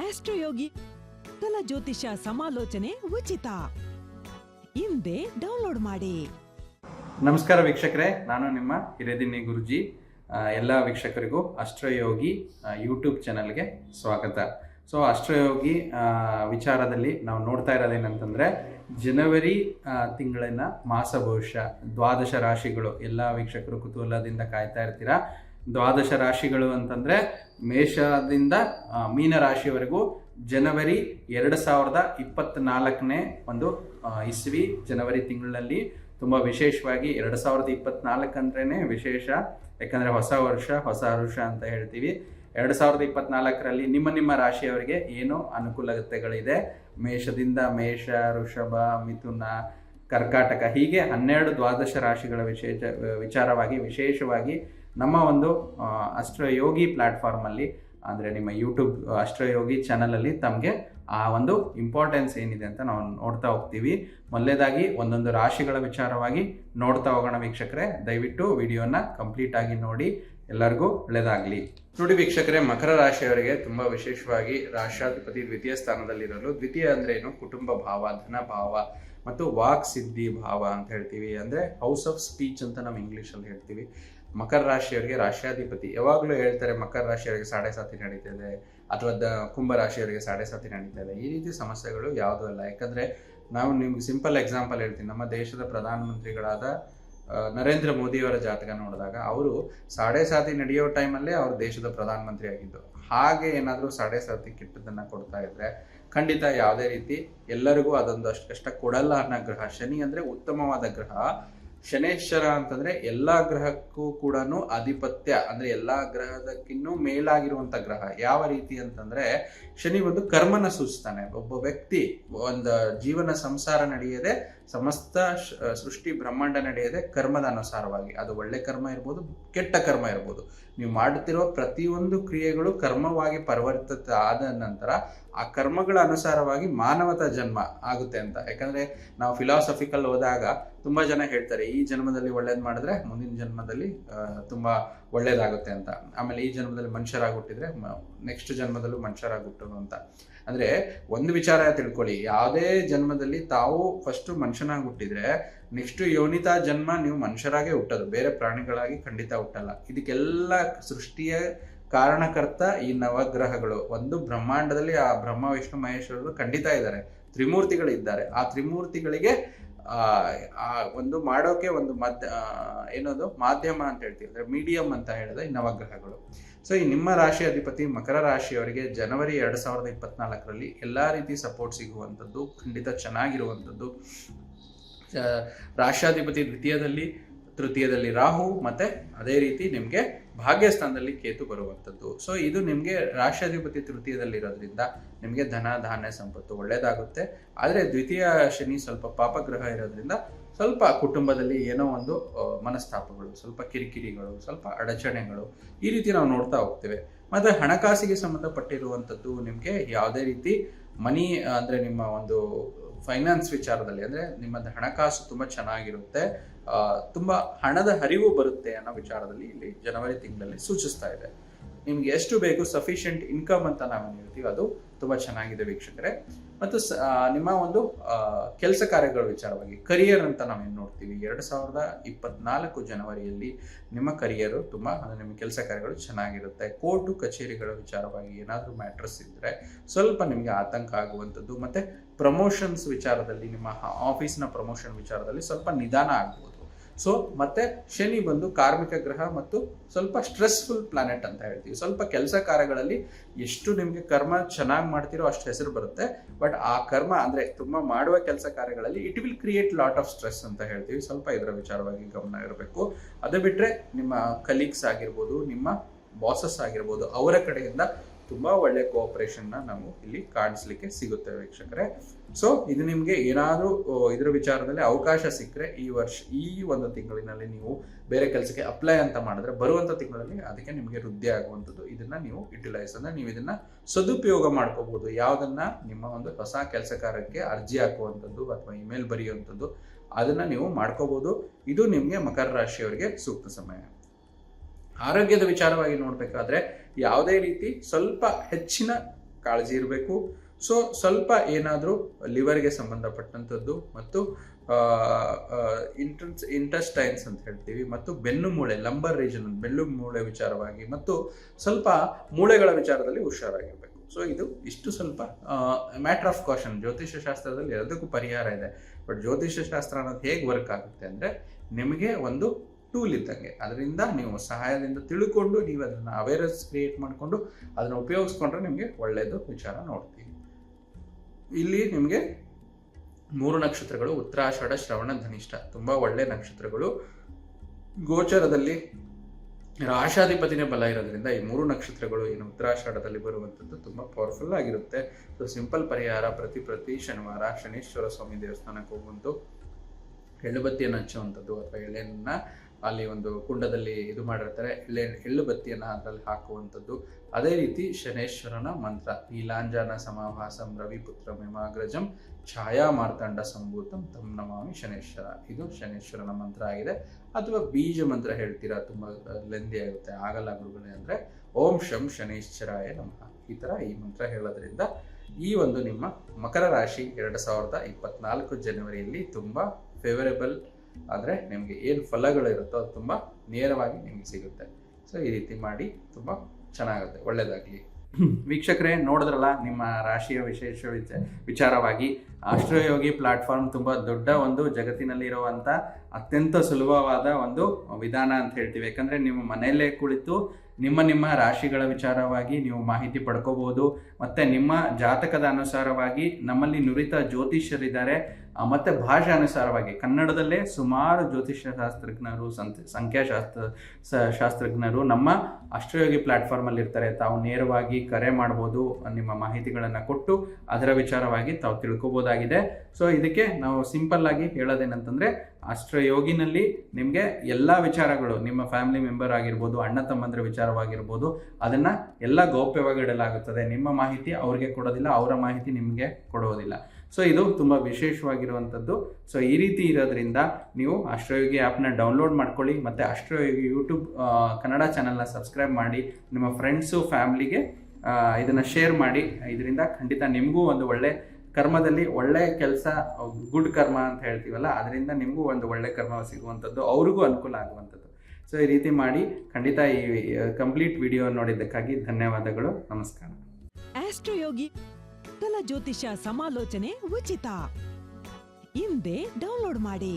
ಆಸ್ಟ್ರೋಯೋಗಿ ತಲ ಜ್ಯೋತಿಷ ಸಮಾಲೋಚನೆ ಉಚಿತ. ಹಿಂದೆ ಡೌನ್ಲೋಡ್ ಮಾಡಿ. ನಮಸ್ಕಾರ ವೀಕ್ಷಕರೇ, ನಾನು ನಿಮ್ಮ ಹಿರೇದಿನ್ನಿ ಗುರುಜಿ. ಎಲ್ಲ ವೀಕ್ಷಕರಿಗೂ ಅಷ್ಟ್ರಯೋಗಿ ಯೂಟ್ಯೂಬ್ ಚಾನಲ್ಗೆ ಸ್ವಾಗತ. ಸೊ ಅಷ್ಟ್ರಯೋಗಿ ವಿಚಾರದಲ್ಲಿ ನಾವು ನೋಡ್ತಾ ಇರೋದೇನಂತಂದರೆ ಜನವರಿ ತಿಂಗಳಿನ ಮಾಸ ಭವಿಷ್ಯ ದ್ವಾದಶ ರಾಶಿಗಳು, ಎಲ್ಲ ವೀಕ್ಷಕರು ಕುತೂಹಲದಿಂದ ಕಾಯ್ತಾ ಇರ್ತೀರಾ? ದ್ವಾದಶ ರಾಶಿಗಳು ಅಂತಂದರೆ ಮೇಷದಿಂದ ಮೀನ ರಾಶಿವರೆಗೂ ಜನವರಿ ಎರಡು ಸಾವಿರದ ಇಪ್ಪತ್ತ್ನಾಲ್ಕನೇ ಒಂದು ಇಸ್ವಿ ಜನವರಿ ತಿಂಗಳಲ್ಲಿ ತುಂಬ ವಿಶೇಷವಾಗಿ ಎರಡು ಸಾವಿರದ ಇಪ್ಪತ್ನಾಲ್ಕಂದ್ರೇ ವಿಶೇಷ. ಯಾಕಂದರೆ ಹೊಸ ವರ್ಷ, ಹೊಸ ವರುಷ ಅಂತ ಹೇಳ್ತೀವಿ. ಎರಡು ಸಾವಿರದ ಇಪ್ಪತ್ನಾಲ್ಕರಲ್ಲಿ ನಿಮ್ಮ ನಿಮ್ಮ ರಾಶಿಯವರಿಗೆ ಏನು ಅನುಕೂಲತೆಗಳಿದೆ? ಮೇಷದಿಂದ ಮೇಷ ಋಷಭ ಮಿಥುನ, ಕರ್ಕಾಟಕ ಹೀಗೆ ಹನ್ನೆರಡು ದ್ವಾದಶ ರಾಶಿಗಳ ವಿಶೇಷ, ವಿಚಾರವಾಗಿ ವಿಶೇಷವಾಗಿ ನಮ್ಮ ಒಂದು ಅಷ್ಟ್ರಯೋಗಿ ಪ್ಲ್ಯಾಟ್ಫಾರ್ಮಲ್ಲಿ ಅಂದರೆ ನಿಮ್ಮ ಯೂಟ್ಯೂಬ್ ಅಷ್ಟ್ರಯೋಗಿ ಚಾನಲಲ್ಲಿ ತಮಗೆ ಆ ಒಂದು ಇಂಪಾರ್ಟೆನ್ಸ್ ಏನಿದೆ ಅಂತ ನಾವು ನೋಡ್ತಾ ಹೋಗ್ತೀವಿ. ಮೊದಲೇದಾಗಿ ಒಂದೊಂದು ರಾಶಿಗಳ ವಿಚಾರವಾಗಿ ನೋಡ್ತಾ ಹೋಗೋಣ ವೀಕ್ಷಕರೇ. ದಯವಿಟ್ಟು ವಿಡಿಯೋನ ಕಂಪ್ಲೀಟ್ ಆಗಿ ನೋಡಿ. ಎಲ್ಲರಿಗೂ ಒಳ್ಳೆಯದಾಗಲಿ ನೋಡಿ ವೀಕ್ಷಕರೇ, ಮಕರ ರಾಶಿಯವರಿಗೆ ತುಂಬ ವಿಶೇಷವಾಗಿ ರಾಷ್ಟ್ರಾಧಿಪತಿ ದ್ವಿತೀಯ ಸ್ಥಾನದಲ್ಲಿರಲು ದ್ವಿತೀಯ ಅಂದ್ರೆ ಏನು ಕುಟುಂಬ ಭಾವ, ಧನ ಭಾವ ಮತ್ತು ವಾಕ್ ಸಿದ್ಧಿ ಭಾವ ಅಂತ ಹೇಳ್ತೀವಿ. ಅಂದರೆ ಹೌಸ್ ಆಫ್ ಸ್ಪೀಚ್ ಅಂತ ನಾವು ಇಂಗ್ಲೀಷಲ್ಲಿ ಹೇಳ್ತೀವಿ. ಮಕರ ರಾಶಿಯವರಿಗೆ ರಾಶ್ಯಾಧಿಪತಿ ಯಾವಾಗಲೂ ಹೇಳ್ತಾರೆ ಮಕರ ರಾಶಿಯವರಿಗೆ ಸಾಡೆ ಸಾತಿ ನಡೀತಿದೆ, ಅಥವಾ ದ ಕುಂಭ ರಾಶಿಯವರಿಗೆ ಸಾಡೆ ಸಾತಿ ನಡೀತಾ ಇದೆ ಈ ರೀತಿ ಸಮಸ್ಯೆಗಳು ಯಾವುದೂ ಅಲ್ಲ. ಯಾಕಂದರೆ ನಾವು ನಿಮ್ಗೆ ಸಿಂಪಲ್ ಎಕ್ಸಾಂಪಲ್ ಹೇಳ್ತೀನಿ. ನಮ್ಮ ದೇಶದ ಪ್ರಧಾನಮಂತ್ರಿಗಳಾದ ಮಂತ್ರಿಗಳಾದ ನರೇಂದ್ರ ಮೋದಿಯವರ ಜಾತಕ ನೋಡಿದಾಗ ಅವರು ಸಾಡೆ ಸಾತಿ ನಡೆಯೋ ಟೈಮಲ್ಲೇ ಅವರು ದೇಶದ ಪ್ರಧಾನಮಂತ್ರಿ ಆಗಿದ್ದು. ಹಾಗೆ ಏನಾದರೂ ಸಾಡೆ ಸಾತಿ ಕೆಟ್ಟದನ್ನು ಕೊಡ್ತಾ ಇದ್ರೆ ಖಂಡಿತ ಯಾವುದೇ ರೀತಿ ಎಲ್ಲರಿಗೂ ಅದೊಂದು ಅಷ್ಟು ಕಷ್ಟ ಕೊಡಲ್ಲ ಅನ್ನೋ ಗ್ರಹ. ಶನಿ ಅಂದರೆ ಉತ್ತಮವಾದ ಗ್ರಹ. ಶನೇಶ್ವರ ಅಂತಂದ್ರೆ ಎಲ್ಲಾ ಗ್ರಹಕ್ಕೂ ಕೂಡ ಆಧಿಪತ್ಯ ಅಂದ್ರೆ ಎಲ್ಲಾ ಗ್ರಹದಕ್ಕಿನ್ನೂ ಮೇಲಾಗಿರುವಂತ ಗ್ರಹ. ಯಾವ ರೀತಿ ಅಂತಂದ್ರೆ, ಶನಿ ಒಂದು ಕರ್ಮನ ಸೂಚಿಸ್ತಾನೆ ಒಬ್ಬ ವ್ಯಕ್ತಿ ಒಂದು ಜೀವನ ಸಂಸಾರ ನಡೆಯದೆ ಸಮಸ್ತ ಸೃಷ್ಟಿ ಬ್ರಹ್ಮಾಂಡ ನಡೆಯದೆ ಕರ್ಮದ ಅನುಸಾರವಾಗಿ. ಅದು ಒಳ್ಳೆ ಕರ್ಮ ಇರ್ಬೋದು, ಕೆಟ್ಟ ಕರ್ಮ ಇರ್ಬೋದು. ನೀವು ಮಾಡುತ್ತಿರುವ ಪ್ರತಿಯೊಂದು ಕ್ರಿಯೆಗಳು ಕರ್ಮವಾಗಿ ಪರಿವರ್ತಿತ ಆದ ನಂತರ ಆ ಕರ್ಮಗಳ ಅನುಸಾರವಾಗಿ ಮಾನವತ ಜನ್ಮ ಆಗುತ್ತೆ ಅಂತ. ಯಾಕಂದ್ರೆ ನಾವು ಫಿಲಾಸಫಿಕಲ್ ಹೋದಾಗ ತುಂಬಾ ಜನ ಹೇಳ್ತಾರೆ, ಈ ಜನ್ಮದಲ್ಲಿ ಒಳ್ಳೇದು ಮಾಡಿದ್ರೆ ಮುಂದಿನ ಜನ್ಮದಲ್ಲಿ ತುಂಬಾ ಒಳ್ಳೇದಾಗುತ್ತೆ ಅಂತ. ಆಮೇಲೆ ಈ ಜನ್ಮದಲ್ಲಿ ಮನುಷ್ಯರಾಗಿ ಹುಟ್ಟಿದ್ರೆ ನೆಕ್ಸ್ಟ್ ಜನ್ಮದಲ್ಲೂ ಮನುಷ್ಯರಾಗಿ ಹುಟ್ಟೋದು ಅಂತ. ಅಂದ್ರೆ ಒಂದು ವಿಚಾರ ತಿಳ್ಕೊಳ್ಳಿ, ಯಾವುದೇ ಜನ್ಮದಲ್ಲಿ ತಾವು ಫಸ್ಟ್ ಮನುಷ್ಯನಾಗಿ ಹುಟ್ಟಿದ್ರೆ ನೆಕ್ಸ್ಟ್ ಯೋನಿತಾ ಜನ್ಮ ನೀವು ಮನುಷ್ಯರಾಗೆ ಹುಟ್ಟೋದು, ಬೇರೆ ಪ್ರಾಣಿಗಳಾಗಿ ಖಂಡಿತ ಹುಟ್ಟಲ್ಲ. ಇದಕ್ಕೆಲ್ಲ ಸೃಷ್ಟಿಯ ಕಾರಣಕರ್ತ ಈ ನವಗ್ರಹಗಳು. ಒಂದು ಬ್ರಹ್ಮಾಂಡದಲ್ಲಿ ಆ ಬ್ರಹ್ಮ, ವಿಷ್ಣು ಮಹೇಶ್ವರರು ಖಂಡಿತ ಇದ್ದಾರೆ. ತ್ರಿಮೂರ್ತಿಗಳು ಇದ್ದಾರೆ. ಆ ತ್ರಿಮೂರ್ತಿಗಳಿಗೆ, ಆ ಒಂದು ಮಾಡೋಕೆ ಒಂದು ಮಧ್ಯ ಏನದು, ಮಾಧ್ಯಮ ಅಂತ ಹೇಳ್ತೀವಿ. ಅಂದ್ರೆ ಮೀಡಿಯಂ ಅಂತ ಹೇಳಿದ್ರೆ ಈ ನವಗ್ರಹಗಳು. ಸೊ ಈ ನಿಮ್ಮ ರಾಶಿ ಅಧಿಪತಿ ಮಕರ ರಾಶಿಯವರಿಗೆ ಜನವರಿ ಎರಡ್ ಸಾವಿರದ ಇಪ್ಪತ್ನಾಲ್ಕರಲ್ಲಿ ಎಲ್ಲಾ ರೀತಿ ಸಪೋರ್ಟ್ ಸಿಗುವಂಥದ್ದು, ಖಂಡಿತ ಚೆನ್ನಾಗಿರುವಂಥದ್ದು. ರಾಷ್ಟ್ರಾಧಿಪತಿ ದ್ವಿತೀಯದಲ್ಲಿ, ತೃತೀಯದಲ್ಲಿ ರಾಹು, ಮತ್ತೆ ಅದೇ ರೀತಿ ನಿಮಗೆ ಭಾಗ್ಯಸ್ಥಾನದಲ್ಲಿ ಕೇತು ಬರುವಂಥದ್ದು. ಸೊ ಇದು ನಿಮಗೆ ರಾಷ್ಟ್ರಾಧಿಪತಿ ತೃತೀಯದಲ್ಲಿರೋದ್ರಿಂದ ನಿಮಗೆ ಧನ, ಧಾನ್ಯ, ಸಂಪತ್ತು ಒಳ್ಳೆಯದಾಗುತ್ತೆ ಆದರೆ ದ್ವಿತೀಯ ಶನಿ ಸ್ವಲ್ಪ ಪಾಪಗ್ರಹ ಇರೋದ್ರಿಂದ ಸ್ವಲ್ಪ ಕುಟುಂಬದಲ್ಲಿ ಏನೋ ಒಂದು ಮನಸ್ತಾಪಗಳು, ಸ್ವಲ್ಪ ಕಿರಿಕಿರಿಗಳು, ಸ್ವಲ್ಪ ಅಡಚಣೆಗಳು ಈ ರೀತಿ ನಾವು ನೋಡ್ತಾ ಹೋಗ್ತೇವೆ. ಮತ್ತು ಹಣಕಾಸಿಗೆ ಸಂಬಂಧಪಟ್ಟಿರುವಂಥದ್ದು ನಿಮಗೆ ಯಾವುದೇ ರೀತಿ ಮನಿ, ಅಂದರೆ ನಿಮ್ಮ ಒಂದು ಫೈನಾನ್ಸ್ ವಿಚಾರದಲ್ಲಿ, ಅಂದ್ರೆ ನಿಮ್ಮದು ಹಣಕಾಸು ತುಂಬಾ ಚೆನ್ನಾಗಿರುತ್ತೆ ತುಂಬಾ ಹಣದ ಹರಿವು ಬರುತ್ತೆ ಅನ್ನೋ ವಿಚಾರದಲ್ಲಿ ಇಲ್ಲಿ ಜನವರಿ ತಿಂಗಳಲ್ಲಿ ಸೂಚಿಸ್ತಾ ಇದೆ. ನಿಮ್ಗೆ ಎಷ್ಟು ಬೇಕು ಸಫಿಷಿಯಂಟ್ ಇನ್ಕಮ್ ಅಂತ ನಾವು ಹೇಳ್ತೀವಿ, ಅದು ತುಂಬ ಚೆನ್ನಾಗಿದೆ ವೀಕ್ಷಕರೇ. ಮತ್ತು ನಿಮ್ಮ ಒಂದು ಕೆಲಸ ಕಾರ್ಯಗಳ ವಿಚಾರವಾಗಿ ಕರಿಯರ್ ಅಂತ ನಾವು ಏನು ನೋಡ್ತೀವಿ? ಎರಡು ಸಾವಿರದ ಇಪ್ಪತ್ನಾಲ್ಕು ಜನವರಿಯಲ್ಲಿ ನಿಮ್ಮ ಕರಿಯರು ತುಂಬಾ, ಅಂದರೆ ನಿಮ್ಮ ಕೆಲಸ ಕಾರ್ಯಗಳು ಚೆನ್ನಾಗಿರುತ್ತೆ. ಕೋರ್ಟು ಕಚೇರಿಗಳ ವಿಚಾರವಾಗಿ ಏನಾದರೂ ಮ್ಯಾಟ್ರಸ್ ಇದ್ರೆ ಸ್ವಲ್ಪ ನಿಮಗೆ ಆತಂಕ ಆಗುವಂಥದ್ದು, ಮತ್ತೆ ಪ್ರಮೋಷನ್ಸ್ ವಿಚಾರದಲ್ಲಿ, ನಿಮ್ಮ ಆಫೀಸ್ನ ಪ್ರಮೋಷನ್ ವಿಚಾರದಲ್ಲಿ ಸ್ವಲ್ಪ ನಿಧಾನ ಆಗ್ಬೋದು. ಸೊ ಮತ್ತೆ ಶನಿ ಬಂದು ಕಾರ್ಮಿಕ ಗ್ರಹ ಮತ್ತು ಸ್ವಲ್ಪ ಸ್ಟ್ರೆಸ್ಫುಲ್ ಪ್ಲಾನೆಟ್ ಅಂತ ಹೇಳ್ತೀವಿ. ಸ್ವಲ್ಪ ಕೆಲಸ ಕಾರ್ಯಗಳಲ್ಲಿ ಎಷ್ಟು ನಿಮಗೆ ಕರ್ಮ ಚೆನ್ನಾಗಿ ಮಾಡ್ತಿರೋ ಅಷ್ಟು ಹೆಸರು ಬರುತ್ತೆ. ಬಟ್ ಆ ಕರ್ಮ ಅಂದ್ರೆ ತುಂಬಾ ಮಾಡುವ ಕೆಲಸ ಕಾರ್ಯಗಳಲ್ಲಿ it will create lot of stress ಅಂತ ಹೇಳ್ತೀವಿ. ಸ್ವಲ್ಪ ಇದರ ವಿಚಾರವಾಗಿ ಗಮನ ಇರಬೇಕು. ಅದು ಬಿಟ್ಟರೆ ನಿಮ್ಮ ಕಲೀಗ್ಸ್ ಆಗಿರ್ಬೋದು, ನಿಮ್ಮ ಬಾಸಸ್ ಆಗಿರ್ಬೋದು, ಅವರ ಕಡೆಯಿಂದ ತುಂಬಾ ಒಳ್ಳೆ ಕೋಆಪರೇಷನ್ನ ನಾವು ಇಲ್ಲಿ ಕಾಣಿಸ್ಲಿಕ್ಕೆ ಸಿಗುತ್ತೆ ವೀಕ್ಷಕರೇ. ಸೊ ಇದು ನಿಮಗೆ ಏನಾದರೂ ಇದರ ವಿಚಾರದಲ್ಲಿ ಅವಕಾಶ ಸಿಕ್ಕರೆ ಈ ವರ್ಷ, ಈ ಒಂದು ತಿಂಗಳಿನಲ್ಲಿ ನೀವು ಬೇರೆ ಕೆಲಸಕ್ಕೆ ಅಪ್ಲೈ ಅಂತ ಮಾಡಿದ್ರೆ ಬರುವಂಥ ತಿಂಗಳಲ್ಲಿ ಅದಕ್ಕೆ ನಿಮಗೆ ವೃದ್ಧಿ ಆಗುವಂಥದ್ದು. ಇದನ್ನ ನೀವು ಯುಟಿಲೈಸ್ ಅಂದ್ರೆ ನೀವು ಇದನ್ನ ಸದುಪಯೋಗ ಮಾಡ್ಕೋಬಹುದು ಯಾವುದನ್ನ ನಿಮ್ಮ ಒಂದು ಹೊಸ ಕೆಲಸ ಕಾರ್ಯಕ್ಕೆ ಅರ್ಜಿ ಹಾಕುವಂಥದ್ದು ಅಥವಾ ಇಮೇಲ್ ಬರೆಯುವಂಥದ್ದು ಅದನ್ನ ನೀವು ಮಾಡ್ಕೋಬಹುದು ಇದು ನಿಮಗೆ ಮಕರ ರಾಶಿಯವರಿಗೆ ಸೂಕ್ತ ಸಮಯ. ಆರೋಗ್ಯದ ವಿಚಾರವಾಗಿ ನೋಡಬೇಕಾದ್ರೆ ಯಾವುದೇ ರೀತಿ ಸ್ವಲ್ಪ ಹೆಚ್ಚಿನ ಕಾಳಜಿ ಇರಬೇಕು. ಸೊ ಸ್ವಲ್ಪ ಏನಾದರೂ ಲಿವರ್ಗೆ ಸಂಬಂಧಪಟ್ಟಂಥದ್ದು ಮತ್ತು ಇಂಟ್ರನ್ಸ್, ಇಂಟಸ್ಟೈನ್ಸ್ ಅಂತ ಹೇಳ್ತೀವಿ ಮತ್ತು ಬೆನ್ನು ಮೂಳೆ, ಲಂಬರ್ ರೀಜನ್ ಬೆನ್ನು ಮೂಳೆ ವಿಚಾರವಾಗಿ ಮತ್ತು ಸ್ವಲ್ಪ ಮೂಳೆಗಳ ವಿಚಾರದಲ್ಲಿ ಹುಷಾರಾಗಿರಬೇಕು. ಸೊ ಇದು ಇಷ್ಟು ಸ್ವಲ್ಪ ಮ್ಯಾಟರ್ ಆಫ್ ಕಾಷನ್. ಜ್ಯೋತಿಷ್ಯ ಶಾಸ್ತ್ರದಲ್ಲಿ ಎಲ್ಲದಕ್ಕೂ ಪರಿಹಾರ ಇದೆ. ಬಟ್ ಜ್ಯೋತಿಷ್ಯ ಶಾಸ್ತ್ರ ಅನ್ನೋದು ಹೇಗೆ ವರ್ಕ್ ಆಗುತ್ತೆ ಅಂದರೆ ನಿಮಗೆ ಒಂದು ಟೂಲ್ ಇದ್ದಂಗೆ ಅದರಿಂದ ನೀವು ಸಹಾಯದಿಂದ ತಿಳ್ಕೊಂಡು ನೀವು ಅದನ್ನು ಅವೇರ್ನೆಸ್ ಕ್ರಿಯೇಟ್ ಮಾಡಿಕೊಂಡು ಅದನ್ನು ಉಪಯೋಗಿಸ್ಕೊಂಡ್ರೆ ನಿಮಗೆ ಒಳ್ಳೆಯದು ವಿಚಾರ ನೋಡ್ತೀವಿ. ಇಲ್ಲಿ ನಿಮಗೆ ಮೂರು ನಕ್ಷತ್ರಗಳು, ಉತ್ತರಾಷಾಢ, ಶ್ರವಣ, ಧನಿಷ್ಠ. ತುಂಬ ಒಳ್ಳೆ ನಕ್ಷತ್ರಗಳು. ಗೋಚರದಲ್ಲಿ ರಾಶಾಧಿಪತಿನೇ ಬಲ ಇರೋದ್ರಿಂದ ಈ ಮೂರು ನಕ್ಷತ್ರಗಳು ಏನು ಉತ್ತರಾಷಾಢದಲ್ಲಿ ಬರುವಂಥದ್ದು ತುಂಬ ಪವರ್ಫುಲ್ ಆಗಿರುತ್ತೆ. ಸೊ ಸಿಂಪಲ್ ಪರಿಹಾರ ಪ್ರತಿ ಪ್ರತಿ ಶನಿವಾರ ಶನೀಶ್ವರ ಸ್ವಾಮಿ ದೇವಸ್ಥಾನಕ್ಕೆ ಹೋಗುವಂತು ಎಳ್ಳುಬತ್ತಿಯನ್ನು ಹಚ್ಚುವಂಥದ್ದು ಅಥವಾ ಎಳ್ಳೆನ ಅಲ್ಲಿ ಒಂದು ಕುಂಡದಲ್ಲಿ ಇದು ಮಾಡಿರ್ತಾರೆ, ಎಳ್ಳೆ, ಎಳ್ಳು ಬತ್ತಿಯನ್ನು ಅದರಲ್ಲಿ ಹಾಕುವಂಥದ್ದು. ಅದೇ ರೀತಿ ಶನೇಶ್ವರನ ಮಂತ್ರ ನೀಲಾಂಜನ ಸಮಾಭಾಸಂ ರವಿಪುತ್ರ ಮೇಮಾಗ್ರಜಂ ಛಾಯಾ ಮಾರ್ತಾಂಡ ಸಂಭೂತಂ ತಮ್ ನಮಾಮಿ ಶನೇಶ್ವರ. ಇದು ಶನೇಶ್ವರನ ಮಂತ್ರ ಆಗಿದೆ. ಅಥವಾ ಬೀಜ ಮಂತ್ರ ಹೇಳ್ತೀರಾ, ತುಂಬ ಲೆಂದಿ ಆಗುತ್ತೆ, ಆಗಲ್ಲ ಗುರುಗಳೇ ಅಂದರೆ. ಓಂ ಶಂ ಶನೇಶ್ವರಾಯ ನಮಃ. ಈ ಥರ ಈ ಮಂತ್ರ ಹೇಳೋದ್ರಿಂದ ಈ ಒಂದು ನಿಮ್ಮ ಮಕರ ರಾಶಿ ಎರಡು ಸಾವಿರದ ಇಪ್ಪತ್ನಾಲ್ಕು ಜನವರಿಯಲ್ಲಿ ತುಂಬ ಫೇವರೇಬಲ್ ಆದರೆ ನಿಮಗೆ ಏನು ಫಲಗಳು ಇರುತ್ತೋ ಅದು ತುಂಬ ನೇರವಾಗಿ ನಿಮಗೆ ಸಿಗುತ್ತೆ. ಸೊ ಈ ರೀತಿ ಮಾಡಿ ತುಂಬ ಚೆನ್ನಾಗುತ್ತೆ ಒಳ್ಳೆಯದಾಗಲಿ ವೀಕ್ಷಕರೇ, ನೋಡಿದ್ರಲ್ಲ, ನಿಮ್ಮ ರಾಶಿಯ ವಿಶೇಷ ವಿಚ, ವಿಚಾರವಾಗಿ ಆಶ್ರಯೋಗಿ ಪ್ಲಾಟ್ಫಾರ್ಮ್ ತುಂಬ ದೊಡ್ಡ ಒಂದು ಜಗತ್ತಿನಲ್ಲಿರುವಂಥ ಅತ್ಯಂತ ಸುಲಭವಾದ ಒಂದು ವಿಧಾನ ಅಂತ ಹೇಳ್ತೀವಿ. ಯಾಕಂದರೆ ನಿಮ್ಮ ಮನೆಯಲ್ಲೇ ಕುಳಿತು ನಿಮ್ಮ ನಿಮ್ಮ ರಾಶಿಗಳ ವಿಚಾರವಾಗಿ ನೀವು ಮಾಹಿತಿ ಪಡ್ಕೋಬಹುದು ಮತ್ತು ನಿಮ್ಮ ಜಾತಕದ ಅನುಸಾರವಾಗಿ ನಮ್ಮಲ್ಲಿ ನುರಿತ ಜ್ಯೋತಿಷ್ಯರಿದ್ದಾರೆ. ಮತ್ತೆ ಭಾಷೆ ಅನುಸಾರವಾಗಿ ಕನ್ನಡದಲ್ಲೇ ಸುಮಾರು ಜ್ಯೋತಿಷ್ಯ ಶಾಸ್ತ್ರಜ್ಞರು ಸಂತ, ಸಂಖ್ಯಾಶಾಸ್ತ್ರ ಶಾಸ್ತ್ರಜ್ಞರು ನಮ್ಮ ಅಷ್ಟಯೋಗಿ ಪ್ಲಾಟ್ಫಾರ್ಮಲ್ಲಿ ಇರ್ತಾರೆ ತಾವು ನೇರವಾಗಿ ಕರೆ ಮಾಡ್ಬೋದು, ನಿಮ್ಮ ಮಾಹಿತಿಗಳನ್ನು ಕೊಟ್ಟು ಅದರ ವಿಚಾರವಾಗಿ ತಾವು ತಿಳ್ಕೊಬೋದಾಗಿದೆ. ಸೊ, ಇದಕ್ಕೆ ನಾವು ಸಿಂಪಲ್ ಆಗಿ ಹೇಳೋದೇನಂತಂದ್ರೆ ಅಷ್ಟಯೋಗಿನಲ್ಲಿ ನಿಮಗೆ ಎಲ್ಲ ವಿಚಾರಗಳು, ನಿಮ್ಮ ಫ್ಯಾಮಿಲಿ ಮೆಂಬರ್ ಆಗಿರ್ಬೋದು, ಅಣ್ಣ ತಮ್ಮಂದ್ರ ವಿಚಾರವಾಗಿರ್ಬೋದು, ಅದನ್ನು ಎಲ್ಲ ಗೌಪ್ಯವಾಗಿ ಇಡಲಾಗುತ್ತದೆ ನಿಮ್ಮ ಮಾಹಿತಿ ಅವ್ರಿಗೆ ಕೊಡೋದಿಲ್ಲ, ಅವರ ಮಾಹಿತಿ ನಿಮಗೆ ಕೊಡೋದಿಲ್ಲ. ಸೊ ಇದು ತುಂಬ ವಿಶೇಷವಾಗಿರುವಂಥದ್ದು. ಸೊ ಈ ರೀತಿ ಇರೋದ್ರಿಂದ ನೀವು ಅಷ್ಟ್ರಯೋಗಿ ಆ್ಯಪ್ನ ಡೌನ್ಲೋಡ್ ಮಾಡ್ಕೊಳ್ಳಿ, ಮತ್ತು ಅಷ್ಟ್ರಯೋಗಿ ಯೂಟ್ಯೂಬ್ ಕನ್ನಡ ಚಾನಲ್ನ ಸಬ್ಸ್ಕ್ರೈಬ್ ಮಾಡಿ, ನಿಮ್ಮ ಫ್ರೆಂಡ್ಸು ಫ್ಯಾಮ್ಲಿಗೆ ಇದನ್ನು ಶೇರ್ ಮಾಡಿ. ಇದರಿಂದ ಖಂಡಿತ ನಿಮಗೂ ಒಂದು ಒಳ್ಳೆ ಕರ್ಮದಲ್ಲಿ ಒಳ್ಳೆ ಕೆಲಸ, ಗುಡ್ ಕರ್ಮ ಅಂತ ಹೇಳ್ತೀವಲ್ಲ, ಅದರಿಂದ ನಿಮಗೂ ಒಂದು ಒಳ್ಳೆ ಕರ್ಮ ಸಿಗುವಂಥದ್ದು, ಅವ್ರಿಗೂ ಅನುಕೂಲ ಆಗುವಂಥದ್ದು. ಸೊ ಈ ರೀತಿ ಮಾಡಿ ಖಂಡಿತ ಈ ಕಂಪ್ಲೀಟ್ ವಿಡಿಯೋ ನೋಡಿದ್ದಕ್ಕಾಗಿ ಧನ್ಯವಾದಗಳು. ನಮಸ್ಕಾರ. ಆಸ್ಟ್ರೋಯೋಗಿ ಜ್ಯೋತಿಷ ಸಮಾಲೋಚನೆ ಉಚಿತ ಹಿಂದೆ ಡೌನ್ಲೋಡ್ ಮಾಡಿ.